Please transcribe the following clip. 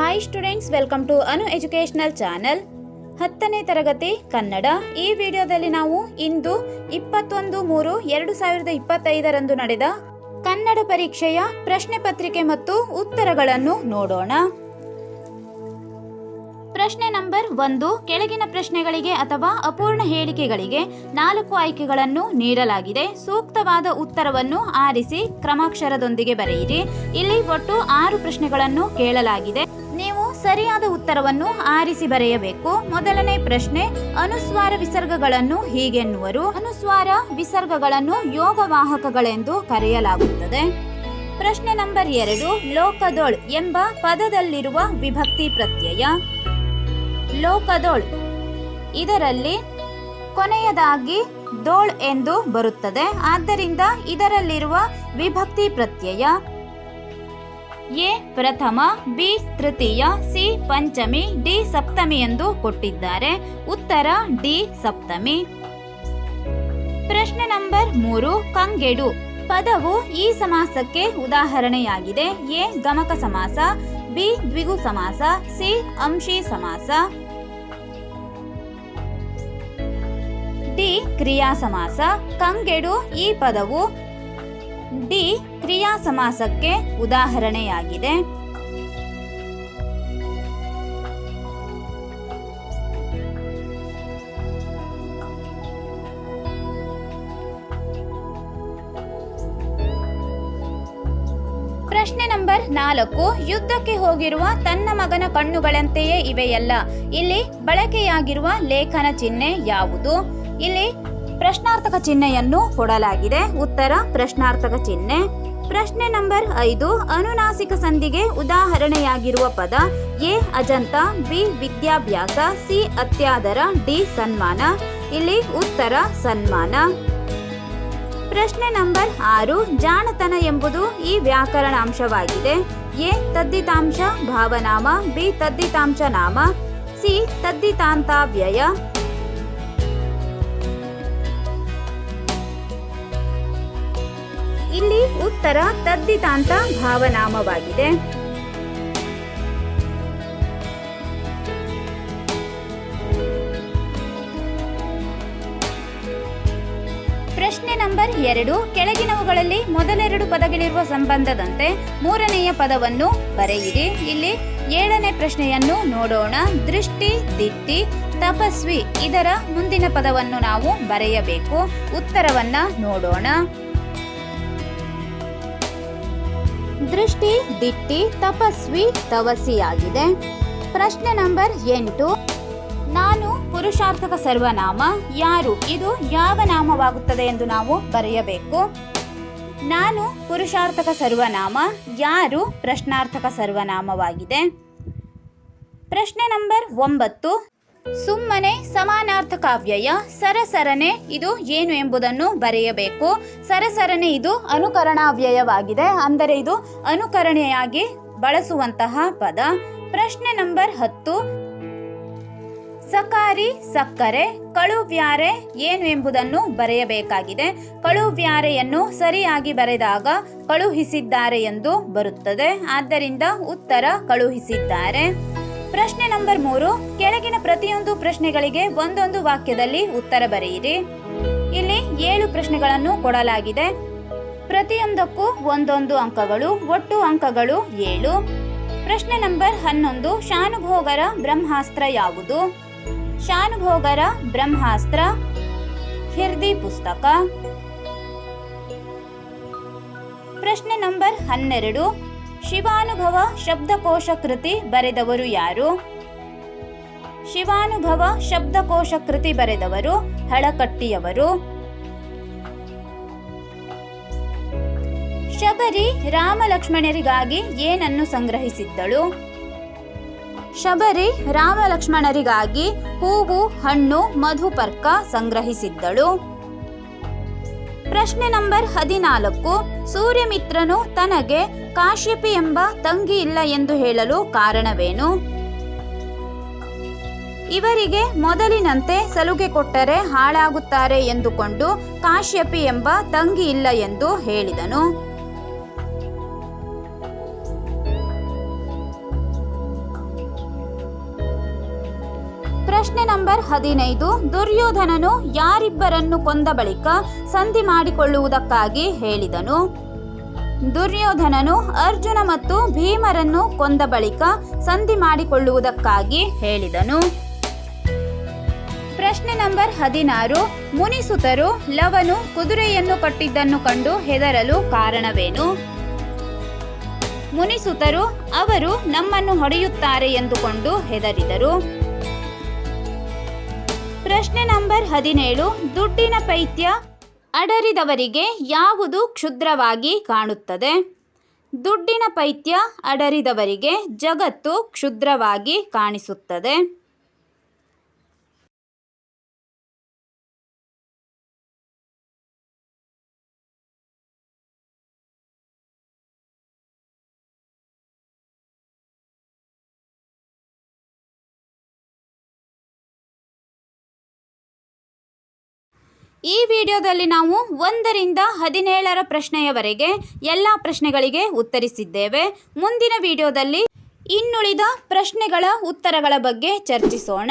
Hi students welcome to Anu educational channel ಹತ್ತನೇ ತರಗತಿ ಕನ್ನಡ. ಈ ವಿಡಿಯೋದಲ್ಲಿ ನಾವು ಇಂದು ಇಪ್ಪತ್ತೊಂದು ಮೂರು ಎರಡು ಸಾವಿರದ ಇಪ್ಪತ್ತೈದರಂದು ನಡೆದ ಕನ್ನಡ ಪರೀಕ್ಷೆಯ ಪ್ರಶ್ನೆ ಪತ್ರಿಕೆ ಮತ್ತು ಉತ್ತರಗಳನ್ನು ನೋಡೋಣ. ಪ್ರಶ್ನೆ ನಂಬರ್ ಒಂದು, ಕೆಳಗಿನ ಪ್ರಶ್ನೆಗಳಿಗೆ ಅಥವಾ ಅಪೂರ್ಣ ಹೇಳಿಕೆಗಳಿಗೆ ನಾಲ್ಕು ಆಯ್ಕೆಗಳನ್ನು ನೀಡಲಾಗಿದೆ. ಸೂಕ್ತವಾದ ಉತ್ತರವನ್ನು ಆರಿಸಿ ಕ್ರಮಾಕ್ಷರದೊಂದಿಗೆ ಬರೆಯಿರಿ. ಇಲ್ಲಿ ಒಟ್ಟು ಆರು ಪ್ರಶ್ನೆಗಳನ್ನು ಕೇಳಲಾಗಿದೆ. ಸರಿಯಾದ ಉತ್ತರವನ್ನು ಆರಿಸಿ ಬರೆಯಬೇಕು. ಮೊದಲನೇ ಪ್ರಶ್ನೆ, ಅನುಸ್ವಾರ ವಿಸರ್ಗಗಳನ್ನು ಹೀಗೆನ್ನುವರು. ಅನುಸ್ವಾರ ವಿಸರ್ಗಗಳನ್ನು ಯೋಗವಾಹಕಗಳೆಂದು ಕರೆಯಲಾಗುತ್ತದೆ. ಪ್ರಶ್ನೆ ನಂಬರ್ ಎರಡು, ಲೋಕದೋಳ್ ಎಂಬ ಪದದಲ್ಲಿರುವ ವಿಭಕ್ತಿ ಪ್ರತ್ಯಯ. ಲೋಕದೋಳ್ ಇದರಲ್ಲಿ ಕೊನೆಯದಾಗಿ ದೋಳ್ ಎಂದು ಬರುತ್ತದೆ. ಆದ್ದರಿಂದ ಇದರಲ್ಲಿರುವ ವಿಭಕ್ತಿ ಪ್ರತ್ಯಯ. ಎ ಪ್ರಥಮ, ಬಿ ತೃತೀಯ, ಸಿ ಪಂಚಮಿ, ಡಿ ಸಪ್ತಮಿ ಎಂದು ಕೊಟ್ಟಿದ್ದಾರೆ. ಉತ್ತರ, ಡಿ ಸಪ್ತಮಿ. ಪ್ರಶ್ನೆ ನಂಬರ್ ಮೂರು, ಕಂಗೆಡು. ಪದವು ಈ ಸಮಾಸಕ್ಕೆ ಉದಾಹರಣೆಯಾಗಿದೆ. ಎ ಗಮಕ ಸಮಾಸ, ಬಿ ದ್ವಿಗು ಸಮಾಸ, ಸಿ ಅಂಶಿ ಸಮಾಸ. ಡಿ ಕ್ರಿಯಾ ಸಮಾಸ, ಕಂಗೆಡು ಈ ಪದವು ಡಿ ಕ್ರಿಯಾ ಸಮಾಸಕ್ಕೆ ಉದಾಹರಣೆಯಾಗಿದೆ. ಪ್ರಶ್ನೆ ನಂಬರ್ ನಾಲ್ಕು, ಯುದ್ಧಕ್ಕೆ ಹೋಗಿರುವ ತನ್ನ ಮಗನ ಕಣ್ಣುಗಳಂತೆಯೇ ಇವೆಯಲ್ಲ. ಇಲ್ಲಿ ಬಳಕೆಯಾಗಿರುವ ಲೇಖನ ಚಿಹ್ನೆ ಯಾವುದು? ಇಲ್ಲಿ ಪ್ರಶ್ನಾರ್ಥಕ ಚಿಹ್ನೆಯನ್ನು ಕೊಡಲಾಗಿದೆ. ಉತ್ತರ, ಪ್ರಶ್ನಾರ್ಥಕ ಚಿಹ್ನೆ. ಪ್ರಶ್ನೆ ನಂಬರ್ ಐದು, ಅನುನಾಸಿಕ ಸಂಧಿಗೆ ಉದಾಹರಣೆಯಾಗಿರುವ ಪದ ಎ, ಅಜಂತ, ಬಿ, ವಿದ್ಯಾಭ್ಯಾಸ, ಸಿ, ಅತ್ಯಾದರ, ಡಿ, ಸನ್ಮಾನ. ಇಲ್ಲಿ ಉತ್ತರ, ಸನ್ಮಾನ. ಪ್ರಶ್ನೆ ನಂಬರ್ ಆರು, ಜಾಣತನ ಎಂಬುದು ಈ ವ್ಯಾಕರಣಾಂಶವಾಗಿದೆ. ಎ ತದ್ದಿತಾಂಶ ಭಾವನಾಮ, ಬಿ ತದ್ದಿತಾಂಶ ನಾಮ, ಸಿ ತದ್ದಿತಾಂತಾವ್ಯಯ ಇಲ್ಲಿ ಉತ್ತರ ತದ್ದಿತಾಂತ ಭಾವನಾಮವಾಗಿದೆ. ಪ್ರಶ್ನೆ ನಂಬರ್ ಎರಡು, ಕೆಳಗಿನವುಗಳಲ್ಲಿ ಮೊದಲೆರಡು ಪದಗಳಿರುವ ಸಂಬಂಧದಂತೆ ಮೂರನೆಯ ಪದವನ್ನು ಬರೆಯಿರಿ. ಇಲ್ಲಿ ಏಳನೇ ಪ್ರಶ್ನೆಯನ್ನು ನೋಡೋಣ. ದೃಷ್ಟಿ, ದಿಟ್ಟಿ, ತಪಸ್ವಿ ಇದರ ಮುಂದಿನ ಪದವನ್ನು ನಾವು ಬರೆಯಬೇಕು. ಉತ್ತರವನ್ನ ನೋಡೋಣ. ದೃಷ್ಟಿ, ದಿಟ್ಟಿ, ತಪಸ್ವಿ, ತವಸಿಯಾಗಿದೆ. ಪ್ರಶ್ನೆ ನಂಬರ್ ಎಂಟು. ನಾನು ಪುರುಷಾರ್ಥಕ ಸರ್ವನಾಮ, ಯಾರು, ಇದು ಯಾವ ನಾಮವಾಗುತ್ತದೆ ಎಂದು ನಾವು ಬರೆಯಬೇಕು. ನಾನು ಪುರುಷಾರ್ಥಕ ಸರ್ವನಾಮ, ಯಾರು, ಪ್ರಶ್ನಾರ್ಥಕ ಸರ್ವನಾಮವಾಗಿದೆ. ಪ್ರಶ್ನೆ ನಂಬರ್ ಒಂಬತ್ತು. ಸುಮ್ಮನೆ ಸಮಾನಾರ್ಥ ಕಾವ್ಯಯ ಸರಸರನೆ ಇದು ಏನು ಎಂಬುದನ್ನು ಬರೆಯಬೇಕು. ಸರಸರನೆ ಇದು ಅನುಕರಣಾವ್ಯಯವಾಗಿದೆ. ಅಂದರೆ ಇದು ಅನುಕರಣೆಯಾಗಿ ಬಳಸುವಂತಹ ಪದ. ಪ್ರಶ್ನೆ ನಂಬರ್ ಹತ್ತು. ಸಕಾರಿ, ಸಕ್ಕರೆ, ಕಳುವ್ಯಾರೆ ಏನು ಎಂಬುದನ್ನು ಬರೆಯಬೇಕಾಗಿದೆ. ಕಳುವ್ಯಾರೆಯನ್ನು ಸರಿಯಾಗಿ ಬರೆದಾಗ ಕಳುಹಿಸಿದ್ದಾರೆ ಎಂದು ಬರುತ್ತದೆ. ಆದ್ದರಿಂದ ಉತ್ತರ ಕಳುಹಿಸಿದ್ದಾರೆ. ಪ್ರಶ್ನೆ ನಂಬರ್ ಮೂರು, ಕೆಳಗಿನ ಪ್ರತಿಯೊಂದು ಪ್ರಶ್ನೆಗಳಿಗೆ ಒಂದೊಂದು ವಾಕ್ಯದಲ್ಲಿ ಉತ್ತರ ಬರೆಯಿರಿ. ಇಲ್ಲಿ ಏಳು ಪ್ರಶ್ನೆಗಳನ್ನು ಕೊಡಲಾಗಿದೆ. ಪ್ರತಿಯೊಂದಕ್ಕೂ ಒಂದೊಂದು ಅಂಕಗಳು, ಒಟ್ಟು ಅಂಕಗಳು ಏಳು. ಪ್ರಶ್ನೆ ನಂಬರ್ ಹನ್ನೊಂದು, ಶಾನುಭೋಗರ ಬ್ರಹ್ಮಾಸ್ತ್ರ ಯಾವುದು? ಶಾನುಭೋಗರ ಬ್ರಹ್ಮಾಸ್ತ್ರ, ಹಿರ್ದಿ ಪುಸ್ತಕ. ಪ್ರಶ್ನೆ ನಂಬರ್ ಹನ್ನೆರಡು ಶಿವಾನುಭವ ಶಬ್ದಕೋಶ ಕೃತಿ ಬರೆದವರು ಯಾರು? ಶಿವಾನುಭವ ಶಬ್ದಕೋಶ ಕೃತಿ ಬರೆದವರು ಹಳಕಟ್ಟಿಯವರು. ಶಬರಿ ರಾಮಲಕ್ಷ್ಮಣರಿಗಾಗಿ ಏನನ್ನು ಸಂಗ್ರಹಿಸಿದ್ದಳು? ಶಬರಿ ರಾಮಲಕ್ಷ್ಮಣರಿಗಾಗಿ ಹೂವು, ಹಣ್ಣು, ಮಧುಪರ್ಕ ಸಂಗ್ರಹಿಸಿದ್ದಳು. ಪ್ರಶ್ನೆ ನಂಬರ್ ಹದಿನಾಲ್ಕು. ಸೂರ್ಯಮಿತ್ರನು ತನಗೆ ಕಾಶ್ಯಪಿ ಎಂಬ ತಂಗಿ ಇಲ್ಲ ಎಂದು ಹೇಳಲು ಕಾರಣವೇನು? ಇವರಿಗೆ ಮೊದಲಿನಂತೆ ಸಲುಗೆ ಕೊಟ್ಟರೆ ಹಾಳಾಗುತ್ತಾರೆ ಎಂದುಕೊಂಡು ಕಾಶ್ಯಪಿ ಎಂಬ ತಂಗಿ ಇಲ್ಲ ಎಂದು ಹೇಳಿದನು. ಪ್ರಶ್ನೆ ನಂಬರ್ ಹದಿನೈದು, ದುರ್ಯೋಧನನು ಯಾರಿಬ್ಬರನ್ನು ಕೊಂದ ಬಳಿಕ ಸಂಧಿ ಮಾಡಿಕೊಳ್ಳುವುದಕ್ಕಾಗಿ ಹೇಳಿದನು. ದುರ್ಯೋಧನನು ಅರ್ಜುನ ಮತ್ತು ಭೀಮರನ್ನು ಕೊಂದ ಬಳಿಕ ಸಂಧಿ ಮಾಡಿಕೊಳ್ಳುವುದಕ್ಕಾಗಿ ಹೇಳಿದನು. ಪ್ರಶ್ನೆ ನಂಬರ್ ಹದಿನಾರು, ಮುನಿಸುತರು ಲವನು ಕುದುರೆಯನ್ನು ಕಟ್ಟಿದ್ದನ್ನು ಕಂಡು ಹೆದರಲು ಕಾರಣವೇನು? ಮುನಿಸುತರು, ಅವರು ನಮ್ಮನ್ನು ಹೊಡೆಯುತ್ತಾರೆ ಎಂದುಕೊಂಡು ಹೆದರಿದರು. ಪ್ರಶ್ನೆ ನಂಬರ್ ಹದಿನೇಳು, ದುಡ್ಡಿನ ಪೈತ್ಯ ಅಡರಿದವರಿಗೆ ಯಾವುದು ಕ್ಷುದ್ರವಾಗಿ ಕಾಣುತ್ತದೆ? ದುಡ್ಡಿನ ಪೈತ್ಯ ಅಡರಿದವರಿಗೆ ಜಗತ್ತು ಕ್ಷುದ್ರವಾಗಿ ಕಾಣಿಸುತ್ತದೆ. ಈ ವಿಡಿಯೋದಲ್ಲಿ ನಾವು ಒಂದರಿಂದ ಹದಿನೇಳರ ಪ್ರಶ್ನೆಯವರೆಗೆ ಎಲ್ಲ ಪ್ರಶ್ನೆಗಳಿಗೆ ಉತ್ತರಿಸಿದ್ದೇವೆ. ಮುಂದಿನ ವಿಡಿಯೋದಲ್ಲಿ ಇನ್ನುಳಿದ ಪ್ರಶ್ನೆಗಳ ಉತ್ತರಗಳ ಬಗ್ಗೆ ಚರ್ಚಿಸೋಣ.